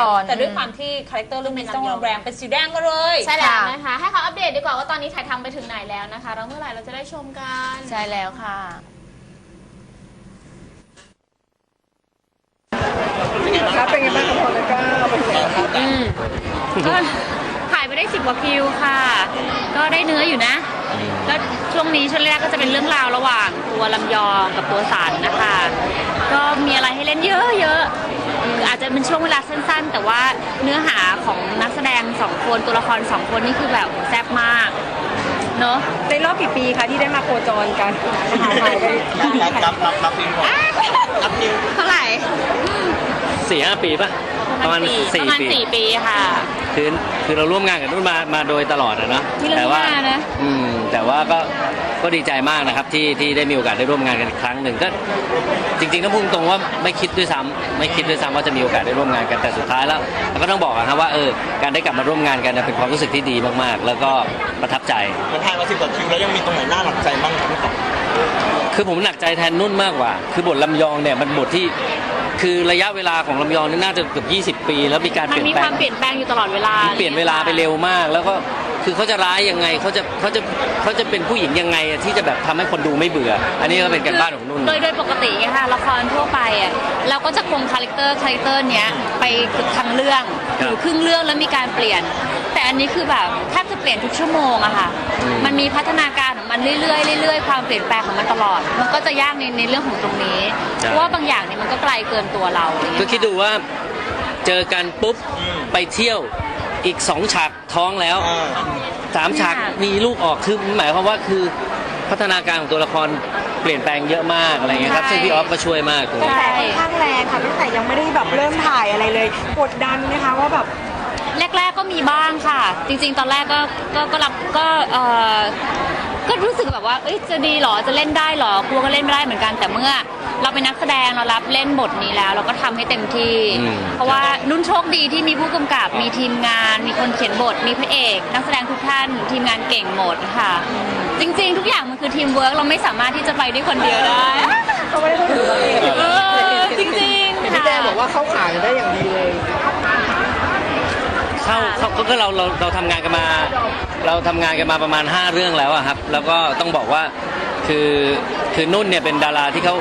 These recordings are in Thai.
ตอน แต่ด้วยความที่คาแรคเตอร์เรื่องนี้ต้องแรงเป็นสีแดงมาเลยใช่แล้วนะคะ ให้เขาอัปเดตดีกว่าว่าตอนนี้ถ่ายทำไปถึงไหนแล้วนะคะแล้วเมื่อไหร่เราจะได้ชมกันใช่แล้วค่ะครับเป็นไงบ้างกับพอลก้าเป็นไงครับอืมก็ถ่ายไปได้สิบกว่าคิวค่ะ ก็ได้เนื้ออยู่นะก็ช่วงนี้ช่วงแรกก็จะเป็นเรื่องราวระหว่างตัวลำยองกับตัวสันนะคะ ก็มีอะไรให้เล่นเยอะๆคื ออาจจะเป็นช่วงเวลาสั้นๆ แต่ว่าเนื้อหาของนักแสดงสองคนตัวละครสองคนนี่คือแบบแซ่บมากเนอะในรอบกี่ปีคะที่ได้มาโคจรกันถ่ายไปรับรับรับรับนิวก่อนรับนิวเท่าไหร่สี่ห้าปีป่ะประมาณปสี่ระมาณปีสี่ปีค่ะ คือคือเราร่วมงานกับนุ่นมามาโดยตลอดอะเนาะนี่เรื่องแต่ว่าหน้านะ อืมแต่ว่าก็ก็ดีใจมากนะครับที่ที่ได้มีโอกาสได้ร่วมงานกันอีกครั้งหนึ่งก็จริงๆต้องพูดตรงว่าไม่คิดด้วยซ้ำไม่คิดด้วยซ้ำว่าจะมีโอกาสได้ร่วมงานกันแต่สุดท้ายแล้วเราก็ต้องบอกอะครับว่าเออการได้กลับมาร่วมงานกันเนี่ยเป็นความรู้สึกที่ดีมากๆ แล้วก็ประทับใจ มันถ่ายมาสิบกว่าคิวแล้วยังมีตรงไหนน่าหนักใจบ้างครับพี่ป๋องคือผมหนักใจแทนนุ่นมากกว่า คือบทลำยองเนี่ยมันบทที่ คือระยะเวลาของลำยองนี่น่าจะเกือบ20 ปี แล้วมีการเปมันลี่ยนมีแปลความง เปลี่ยนแปลงอยู่ตลอดเวลาเปลี่ยนเวลาไปเร็วมาก แล้วก็คือเขาจะร้ายยังไงเขาจะเขาจะเขาจะเป็นผู้หญิงยังไงอะที่จะแบบทำให้คนดูไม่เบื่อ อันนี้ก็เป็นการบ้านของนุ่น โดยโดยปกติอะค่ะละครทั่วไปอะเราก็จะคงคาแรคเตอร์คาแรคเตอร์เนี้ยไปทั้งเรื่องครับหรือครึ่งเรื่องแล้วมีการเปลี่ยน แต่อันนี้คือแบบแทบจะเปลี่ยนทุกชั่วโมงอะค่ะอืมมันมีพัฒนาการของมันเรื่อยๆเรื่อยๆ ความเปลี่ยนแปลงของมันตลอด มันก็จะยากในในเรื่องของตรงนี้เพราะว่าบางอย่างเนี่ยมันก็ไกลเกินตัวเราอะไรเงี้ยก็คิดดูว่าเจอกันปุ๊บไปเที่ยวอีกสองฉากท้องแล้วอ่าสามฉากมีลูกออกคือหมายความว่าคือพัฒนาการของตัวละครเปลี่ยนแปลงเยอะมากอะไรเงี้ยครับซึ่งพี่ออฟก็ช่วยมากตรงกระนี้แสค่อนข้างแรงค่ะตั้งแต่ยังไม่ได้แบบเริ่มถ่ายอะไรเลยกดดันไหมคะว่าแบบ แรก ๆ ก็มีบ้างค่ะ จริง ๆ ตอนแรกก็ก็ก็รับก็เออก็รู้สึกแบบว่าเอ้ยจะดีเหรอจะเล่นได้เหรอกลัวก็เล่นไม่ได้เหมือนกันแต่เมื่อ เราเป็นนักแสดงเรารับเล่นบทนี้แล้ว เราก็ทำให้เต็มที่ อืม เพราะว่านุ่นโชคดีที่มีผู้กำกับมีทีมงาน มีคนเขียนบท มีพระเอก นักแสดงทุกท่าน ทีมงานเก่งหมดค่ะ จริง ๆ ทุกอย่างมันคือทีมเวิร์กเราไม่สามารถที่จะไปได้คนเดียวได้เขาไม่ได้พูดถึงตัวเองเออจริงๆพี่แดงบอกว่าเข้าขาได้อย่างดีเลย เข้าเข้าก็เราเราเราทำงานกันมา เราทำงานกันมาประมาณ 5 เรื่องแล้วอะครับ แล้วก็ต้องบอกว่าคือคือนุ่นเนี่ยเป็นดาราที่เขา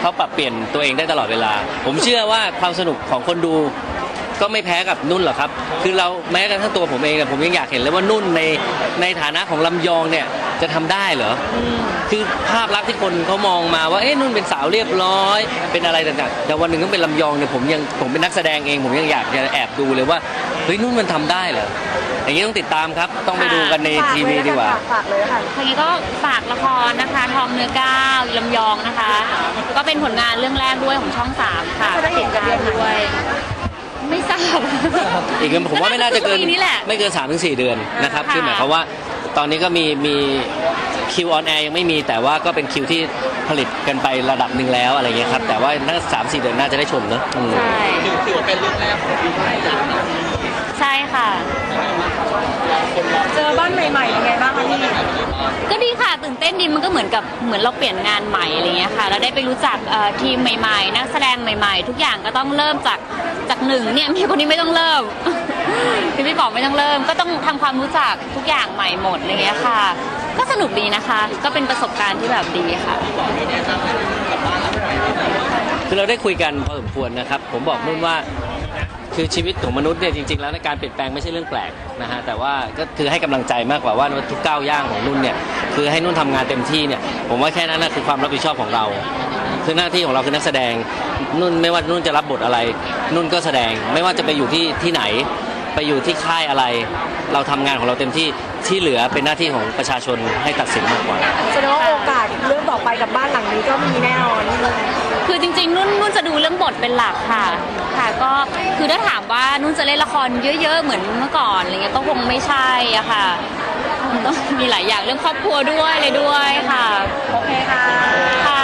เขาปรับเปลี่ยนตัวเองได้ตลอดเวลา ผมเชื่อว่าความสนุกของคนดูก็ไม่แพ้กับนุ่นหรอกครับ คือเราแม้กระทั่งตัวผมเองผมยังอยากเห็นเลยว่านุ่นในในฐานะของลำยองเนี่ยจะทำได้เหรออคือภาพลักษณ์ที่คนเขามองมาว่าเอ๊ะนุ่นเป็นสาวเรียบร้อย เป็นอะไรต่างๆแต่วันหนึ่งต้องเป็นลำยองเนี่ยผมยังผมเป็นนักแสดงเอง ผมยังอยากจะแอบดูเลยว่า เฮ้ยนุ่นมันทำได้เหรออย่างนี้ต้องติดตามครับ ต้องไปดูกันในทีวีดีกว่า ฝากเลยค่ะทีนี้ก็ฝากละครนะคะ ทองเนื้อก้าวลำยองนะคะ ก็เป็นผลงานเรื่องแรกด้วยของช่องสามค่ะจะได้เห็นกันเดือนไหนด้วย ไม่ทราบอีกผมว่าไม่น่าจะเกินปีนี้แหละไม่เกิน3าถึงสเดือนนะครับค่ะคือหมายความว่าตอนนี้ก็มีมีคิวออนแอร์ยังไม่มีแต่ว่าก็เป็นคิวที่ผลิตกันไประดับหนึ่งแล้วอะไรเงี้ยครับ แต่ว่าน่าสามสี่เดือนน่าจะได้ชมเนอะอืมใช่ถือถือว่าเป็นเรื่องแรกของพี่ป๋อง ใช่ค่ะ เจอบ้านใหม่ๆเป็นไงบ้างคะพี่ก็ดีค่ะตื่นเต้นดีมันก็เหมือนกับเหมือนเราเปลี่ยนงานใหม่อะไรเงี้ยค่ะเราได้ไปรู้จักเอ่อทีมใหม่ๆ นักแสดงใหม่ ๆ ทุกอย่างก็ต้องเริ่มจากจากหนึ่งเนี่ยพี่คนนี้ไม่ต้องเริ่ม พี่พี่บอกไม่ต้องเริ่ม ก็ต้องทำความรู้จักทุกอย่างใหม่หมดอะไรเงี้ยค่ะ ก็สนุกดีนะคะ ก็เป็นประสบการณ์ที่แบบดีค่ะ คือเราได้คุยกันพอสมควรนะครับ ผมบอกนุ่นว่า คือชีวิตของมนุษย์เนี่ยจริงๆแล้วในการเปลี่ยนแปลงไม่ใช่เรื่องแปลกนะฮะแต่ว่าก็คือให้กำลังใจมากกว่าว่าทุกก้าวย่างของนุ่นเนี่ยคือให้นุ่นทำงานเต็มที่เนี่ยผมว่าแค่นั้นนะคือความรับผิดชอบของเรา คือหน้าที่ของเราคือนักแสดงนุ่นไม่ว่านุ่นจะรับบทอะไร นุ่นก็แสดงไม่ว่าจะไปอยู่ที่ที่ไหน ไปอยู่ที่ค่ายอะไร เราทำงานของเราเต็มที่ที่เหลือเป็นหน้าที่ของประชาชนให้ตัดสินมากกว่าแสดงว่าโอกาสเรื่องต่อไปกับบ้านหลังนี้ก็มีแน่นอน คือจริงๆ นุ่นนุ่นจะดูเรื่องบทเป็นหลักค่ะ ค่ะก็คือถ้าถามว่านุ่นจะเล่นละครเยอะๆ เหมือนเมื่อก่อนอะไรเงี้ยก็คงไม่ใช่อะค่ะมันต้องมีหลายอย่างเรื่องครอบครัวด้วยอะไรด้วยค่ะ โอเคค่ะ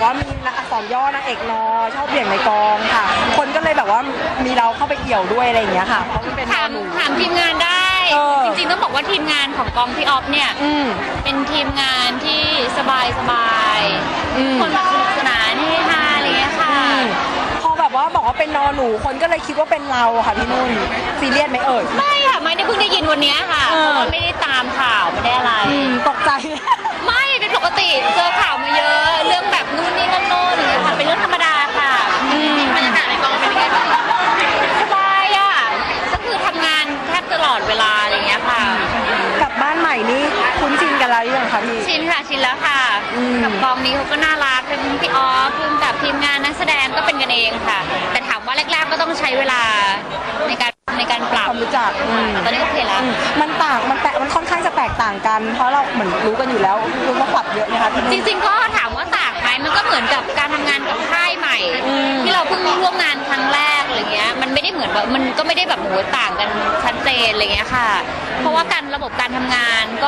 บอกว่ามีอักษรย่อนางเอกนอชอบเบี่ยงในกองค่ะ คนก็เลยแบบว่ามีเราเข้าไปเกี่ยวด้วยอะไรอย่างเงี้ยค่ะเพราะมันเป็นถามหนู ถามทีมงานได้ เออ จริงๆต้องบอกว่าทีมงานของกองพี่ออฟเนี่ย อืม เป็นทีมงานที่สบายสบายอืม คนแบบสนุกสนานเฮฮาอะไรเงี้ยค่ะ อืมพอแบบว่าบอกว่าเป็นนอหนูคนก็เลยคิดว่าเป็นเราค่ะพี่นุ่นซีเรียสไหมเอ่ย ไม่ค่ะ คุ้นชินกันแล้วหรือยังคะพี่ ชินค่ะชินแล้วค่ะอืม กับกองนี้เขาก็น่ารักทั้งพี่ออฟทั้งกับทีมงานนักแสดงก็เป็นกันเองค่ะ แต่ถามว่าแรกๆก็ต้องใช้เวลาในการในการปรับความรู้จักอืมตอนนี้โอเคแล้วอืมมันต่างมันแตกมันค่อนข้างจะแตกต่างกัน เพราะเราเหมือนรู้กันอยู่แล้วรู้ว่าปรับเยอะนะคะพี่จนุ่น ริงๆก็ถามว่าต่างไหมมันก็เหมือนกับการทำงานกับค่ายใหม่ อืม ที่เราเพิ่งร่วมงานครั้งแรกอะไรเงี้ยมันไม่ได้เหมือนแบบมันก็ไม่ได้แบบโหต่างกันชัดเจนอะไรเงี้ยค่ะ เพราะว่าการระบบการทำงาน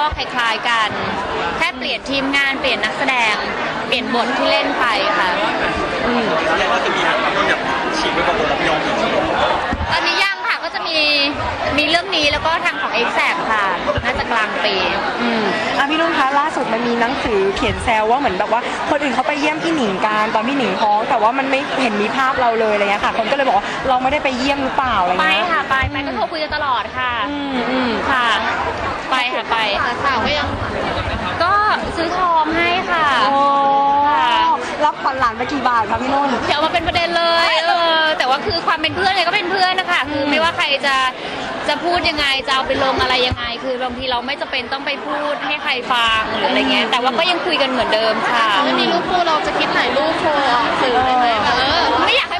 ก็คล้ายๆกัน แค่เปลี่ยนทีมงานเปลี่ยนนักแสดง เปลี่ยนบทที่เล่นไปค่ะ แสดงว่าจะมีแบบที่แบบฉีกไปกับวงลำยองอีกทีตอนนี้ยังค่ะก็จะมีมีเรื่องนี้แล้วก็ทางของ e x a c t ค่ะ น่าจะกลางปี อืม อะพี่นุ่นคะล่าสุดมันมีหนังสือเขียนแซวว่าเหมือนแบบว่า คนอื่นเขาไปเยี่ยมพี่หนิงกันตอนพี่หนิงท้อง แต่ว่ามันไม่เห็นมีภาพเราเลยอะไรเงี้ยค่ะ คนก็เลยบอกว่าเราไม่ได้ไปเยี่ยมหรือเปล่าอะไรไปเงี้ยค่ะไปไปก็โทรคุยกันตลอดค่ะ อืมอืมค่ะ ไปค่ะไปข่าวก็ยัง ก็ซื้อทองให้ค่ะโอ้ค่ะรับขวัญหลานไปกี่บาทคะพี่นุ่นอย่าเอามาเป็นประเด็นเลยเออแต่ว่าคือความเป็นเพื่อนเลยก็เป็นเพื่อนนะคะคือไม่ว่าใครจะจะพูดยังไงจะเอาไปลงอะไรยังไง คือบางทีเราไม่จำเป็นต้องไปพูดให้ใครฟังหรืออะไรเงี้ยแต่ว่าก็ยังคุยกันเหมือนเดิมค่ะไม่มีรูปคู่เราจะคิดถ่ายรูปโชว์ออกสื่อได้ไหมแบบเออไม่อยากให้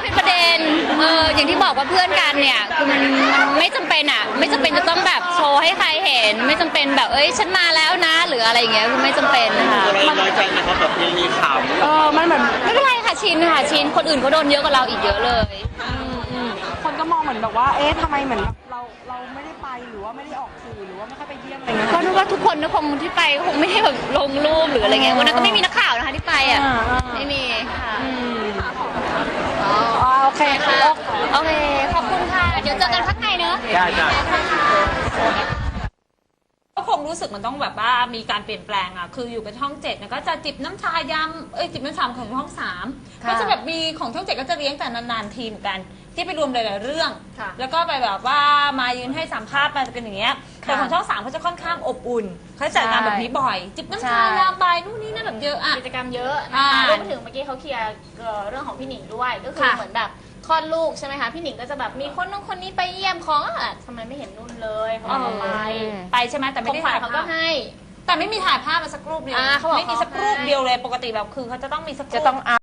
เป็ นประเด็นเอออย่างที่บอกว่าเพื่อนกันเนี่ยคือมันมันไม่จำเป็นอะ ไม่จำเป็นจะต้องแบบโชว์ให้ใครเห็น ไม่จำเป็นแบบเอ้ยฉันมาแล้วนะ หรืออะไรอย่างเงี้ยคือไม่จำเป็นนะคะเราน้อยใจนะครับแบบยังมีข่าวเออมันเหมือนไม่เป็นไรค่ะชินค่ะชินคนอื่นเขาโดนเยอะกว่าเราอีกเยอะเลยอืมอืมคนก็มองเหมือนแบบว่า เอ๊ะทำไมเหมือนเราเราไม่ได้ไปหรือว่าไม่ได้ออกสื่อหรือว่าไม่ค่อยไปเยี่ยมอะไรเงี้ย ก็นึกว่าทุกคนก็คงที่ไปก็คงไม่ได้แบบลงรูปหรืออะไรเงี้ยวันนั้นก็ไม่มีนักข่าวนะคะที่ไปอะอ่าอ่า ไม่มีค่ะ อืมอ๋อโอ เคค่ะค่ะ โอเค ขอบคุณค่ะ เดี๋ยวเจอกันข้างในเนอะ ได้จ้ะ ก็คงรู้สึกมันต้องแบบว่ามีการเปลี่ยนแปลงอะ คืออยู่กับช่องเจ็ดเนี่ยก็จะจิบน้ำชายำเอ้ยจิบน้ำชาของช่องสามค่ะก็จะแบบมีของช่องเจ็ดก็จะเลี้ยงแต่นานๆทีเหมอนกัน ที่ไปรวมหลายๆเรื่อง ค่ะ แล้วก็ไปแบบว่ามายืนให้สัมภาษณ์มาจะเป็นอย่างเงี้ย แต่ของช่องสามเขาจะค่อนข้างอบอุ่นเขาจะจัดงานแบบนี้บ่อย จิบน้ำชายำไปนู่นนี่นั่นแบบเยอะอะ กิจกรรมเยอะนะอ่าคะรวมไปถึงเมื่อกี้เขาเคลียร์เอ่อเรื่องของพี่หนิงด้วยก็คือค่ะ เหมือนแบบคลอดลูกใช่ไหมคะพี่หนิงก็จะแบบมีคนนู้นคนนี้ไปเยี่ยมของอะทำไมไม่เห็นนุ่นเลยเขาบอกไปไปใช่ไหมแต่ขไม่องได้ขวัญถ่ายเขาภาก็พให้ แต่ไม่มีถ่ายภาพมาสักรูปเดียวอ่าเขาบอกไม่มีสักเขาให้รูปเดียวเลยปกติแบบคือเขาจะต้องมีสักรูป จะต้อง